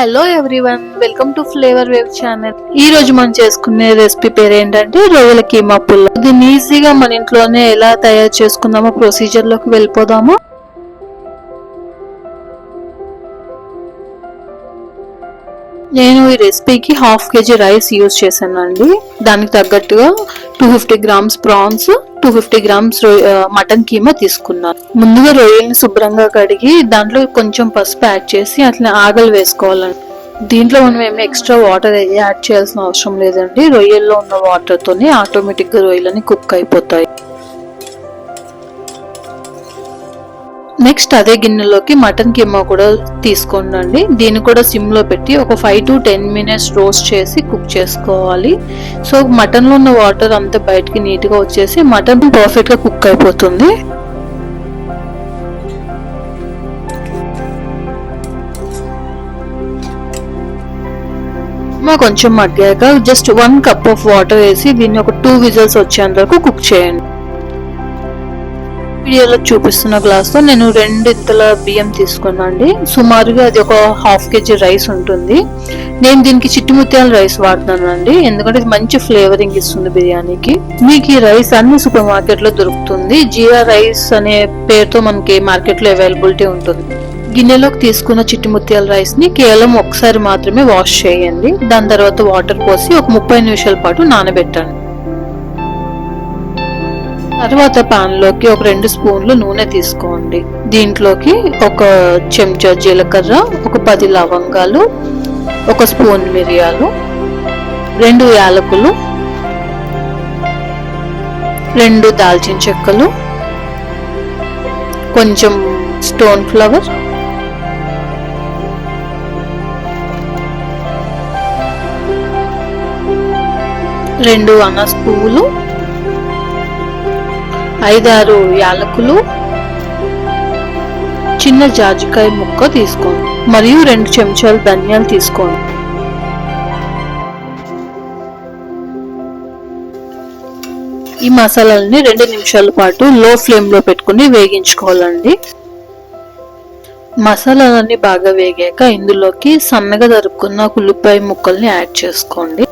Hello everyone welcome to flavour wave channel ఈ రోజు మనం చేసుకునే రెసిపీ పేరు ఏంటంటే రొయ్యల కీమా పుల్ల. దీన్ని ఈజీగా మన ఇంట్లోనే ఎలా తయారు చేసుకుందామో ప్రొసీజర్లోకి వెళ్ళిపోదాము. నేను ఈ రెసిపీకి half K G rice use చేశానండి. దానికి తగ్గట్టుగా two fifty grams prawns two fifty grams mutton keema తీసుకున్నాను ముందుగా రొయ్యల్ని శుభ్రంగా కడిగి దాంట్లో కొంచెం పసుపు యాడ్ చేసి అట్లా ఆగలు వేసుకోవాలండి. దీంట్లో మనం ఏమి ఎక్స్ట్రా వాటర్ యాడ్ చేయాల్సిన అవసరం లేదండి. రొయ్యల్లో ఉన్న వాటర్ ఆటోమేటిక్గా ఆటోమేటిక్గా రొయ్యలని కుక్ అయిపోతాయి. నెక్స్ట్ అదే గిన్నెలోకి మటన్ కిమ్మా కూడా తీసుకోండి దీన్ని కూడా సిమ్లో పెట్టి ఒక five to ten minutes roast చేసి కుక్ చేసుకోవాలి. సో మటన్లో ఉన్న వాటర్ అంతా బయటికి నీట్గా వచ్చేసి మటన్ పర్ఫెక్ట్గా కుక్ అయిపోతుంది. మా కొంచెం మగ్గాక just one cup of water వేసి దీన్ని ఒక టూ విజిల్స్ వచ్చేంత వరకు కుక్ చేయండి. వీడియోలో చూపిస్తున్న గ్లాస్లో నేను రెండు బియ్యం తీసుకున్నాండి సుమారుగా అది ఒక హాఫ్ కేజీ రైస్ ఉంటుంది. నేను దీనికి చిట్టుముత్యాల రైస్ వాడుతున్నానండి ఎందుకంటే ఇది మంచి ఫ్లేవరింగ్ ఇస్తుంది బిర్యానీకి. మీకు ఈ రైస్ అన్ని సూపర్ మార్కెట్లో దొరుకుతుంది. జీరా రైస్ అనే పేరుతో మనకి మార్కెట్లో అవైలబిలిటీ ఉంటుంది. గిన్నెలోకి తీసుకున్న చిట్టుముత్యాల రైస్ని కేవలం ఒకసారి మాత్రమే వాష్ చేయండి. దాని తర్వాత వాటర్ పోసి ఒక ముప్పై నిమిషాల పాటు నానబెట్టండి. తర్వాత పాన్లోకి ఒక రెండు స్పూన్లు నూనె తీసుకోండి. దీంట్లోకి ఒక చెంచా జీలకర్ర ఒక పది లవంగాలు ఒక స్పూన్ మిరియాలు రెండు యాలకులు రెండు దాల్చిన చెక్కలు కొంచెం స్టోన్ ఫ్లవర్ రెండు అనాస్ పువ్వులు ఐదారు యాలకులు చిన్న జాజికాయ ముక్క తీసుకోండి మరియు రెండు చెంచాలు ధనియాలు తీసుకోండి. ఈ మసాలాలని రెండు నిమిషాల పాటు లో ఫ్లేమ్లో పెట్టుకుని వేగించుకోవాలండి. మసాలాలన్నీ బాగా వేగాక ఇందులోకి సన్నగా దరుపుకున్న ఉల్లిపాయ ముక్కల్ని యాడ్ చేసుకోండి.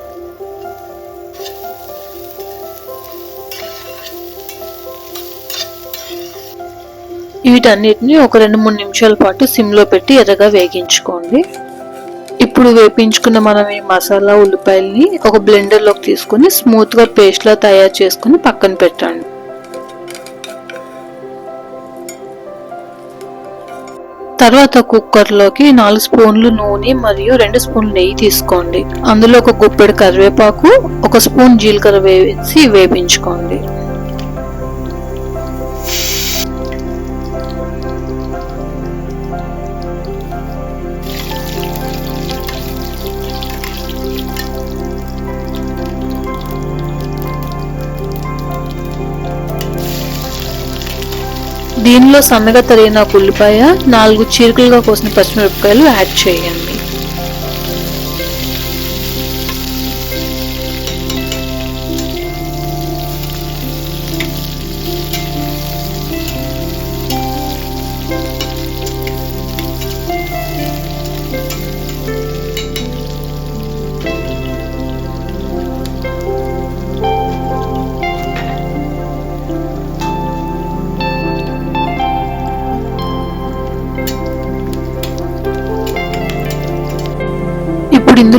వీటన్నిటిని ఒక రెండు మూడు నిమిషాల పాటు సిమ్లో పెట్టి ఎర్రగా వేగించుకోండి. ఇప్పుడు వేపించుకున్న మనం ఈ మసాలా ఉల్లిపాయల్ని ఒక బ్లెండర్లోకి తీసుకుని స్మూత్గా పేస్ట్లా తయారు చేసుకుని పక్కన పెట్టండి. తర్వాత కుక్కర్లోకి నాలుగు స్పూన్లు నూనె మరియు రెండు స్పూన్లు నెయ్యి తీసుకోండి. అందులో ఒక గుప్పెడు కరివేపాకు ఒక స్పూన్ జీలకర్ర వేసి వేపించుకోండి. దీనిలో సన్నగా తరిగిన ఒక ఉల్లిపాయ నాలుగు చీరకులుగా కోసిన పచ్చిమిరపకాయలు యాడ్ చేయండి.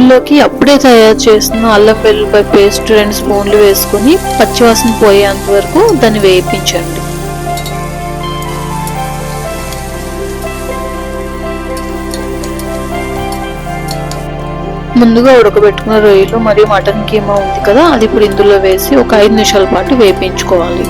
ఇందులోకి అప్పుడే తయారు చేసిన అల్లం వెల్లుల్లిపాయ పేస్ట్ రెండు స్పూన్లు వేసుకొని పచ్చివాసన పోయేంత వరకు దాన్ని వేయించండి. ముందుగా ఉడకబెట్టుకున్న రొయ్యలు మరియు మటన్ కీమా ఉంది కదా అది ఇప్పుడు ఇందులో వేసి ఒక ఐదు నిమిషాల పాటు వేపించుకోవాలి.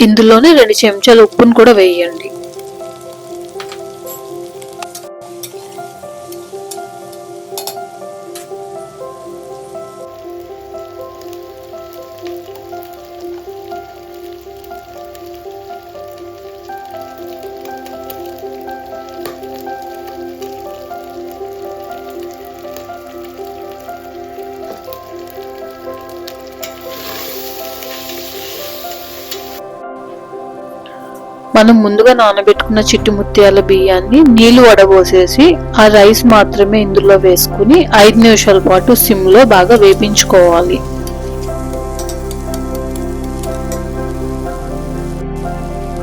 ఇందులోనే రెండు చెంచాలు ఉప్పును కూడా వేయండి. మనం ముందుగా నానబెట్టుకున్న చిట్టి ముత్యాల బియ్యాన్ని నీళ్ళు వడబోసేసి ఆ రైస్ మాత్రమే ఇందులో వేసుకుని ఐదు నిమిషాల పాటు సిమ్లో బాగా వేపించుకోవాలి.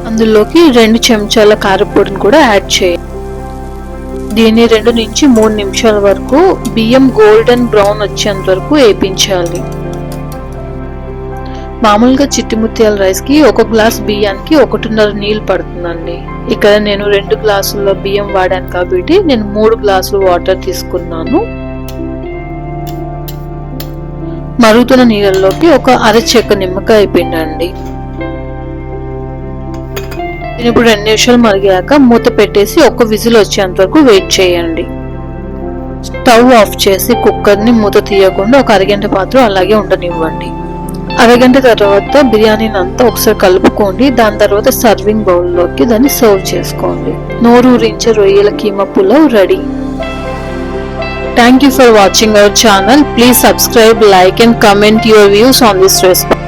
అందులోకి రెండు చెంచాల కారపొడిని కూడా యాడ్ చేయాలి దీన్ని రెండు నుంచి మూడు నిమిషాల వరకు బియ్యం గోల్డెన్ బ్రౌన్ వచ్చేంత వరకు వేపించాలి. మామూలుగా చిట్టి ముత్యాల రైస్కి ఒక గ్లాస్ బియ్యానికి ఒకటిన్నర నీళ్ళు పడుతుందండి. ఇక్కడ నేను రెండు గ్లాసుల్లో బియ్యం వాడాను కాబట్టి నేను మూడు గ్లాసులు వాటర్ తీసుకున్నాను. మరుగుతున్న నీళ్ళలోకి ఒక అరచెక్క నిమ్మకాయ పిండండి ఇప్పుడు రెండు నిమిషాలు మరిగాక మూత పెట్టేసి ఒక విజిల్ వచ్చేంత వరకు వెయిట్ చేయండి. స్టవ్ ఆఫ్ చేసి కుక్కర్ని మూత తీయకుండా ఒక అరగంట పాత్ర అలాగే ఉండనివ్వండి. అరగంట తర్వాత బిర్యానీని అంతా ఒకసారి కలుపుకోండి. దాని తర్వాత సర్వింగ్ బౌల్లోకి దాన్ని సర్వ్ చేసుకోండి. నోరూరించే రొయ్యల keema pulao ready. Thank you for watching our channel please subscribe like and comment your views on this recipe